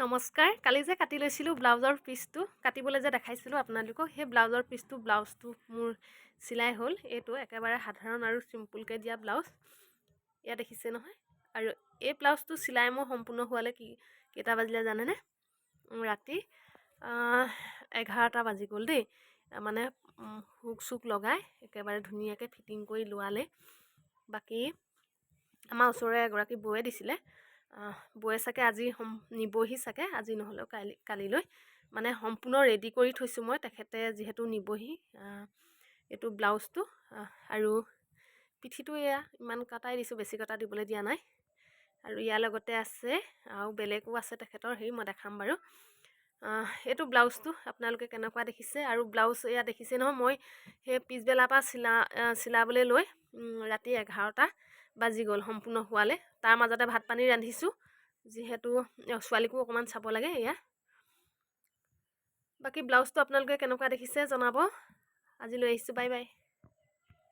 নমস্কাৰ। কালি যে কাটি লৈছিলোঁ ব্লাউজৰ পিচটো কাটিবলৈ যে দেখাইছিলোঁ আপোনালোকক সেই ব্লাউজৰ পিচটো ব্লাউজটো মোৰ চিলাই হ'ল। এইটো একেবাৰে সাধাৰণ আৰু চিম্পুলকৈ দিয়া ব্লাউজ। এয়া দেখিছে নহয়। আৰু এই ব্লাউজটো চিলাই মোৰ সম্পূৰ্ণ হোৱালৈ কি কেইটা বাজিলে জানেনে? ৰাতি এঘাৰটা বাজি গ'ল দেই। মানে হুক চুক লগাই একেবাৰে ধুনীয়াকৈ ফিটিং কৰি লোৱালে। বাকী আমাৰ ওচৰৰে এগৰাকী বৌয়ে দিছিলে। বৌয়ে চাগে আজি সম নিবহি চাগে আজি নহ'লেও কালি কালিলৈ। মানে সম্পূৰ্ণ ৰেডি কৰি থৈছোঁ মই তেখেতে যিহেতু নিবহি এইটো ব্লাউজটো আৰু পিঠিটো এয়া ইমান কটাই দিছোঁ বেছি কটা দিবলৈ দিয়া নাই। আৰু ইয়াৰ লগতে আছে আৰু বেলেগো আছে তেখেতৰ হেৰি মই দেখাম বাৰু। এইটো ব্লাউজটো আপোনালোকে কেনেকুৱা দেখিছে? আৰু ব্লাউজ এয়া দেখিছে নহয় মই সেই পিছবেলাৰ পৰা চিলা চিলাবলৈ লৈ ৰাতি এঘাৰটা বাজি গ'ল সম্পূৰ্ণ হোৱালে তাৰ মাজতে ভাত পানী ৰান্ধিছোঁ। যিহেতু ছোৱালীকো অকণমান চাব লাগে এয়া। বাকী ব্লাউজটো আপোনালোকে কেনেকুৱা দেখিছে জনাব। আজি লৈ আহিছোঁ বাই বাই।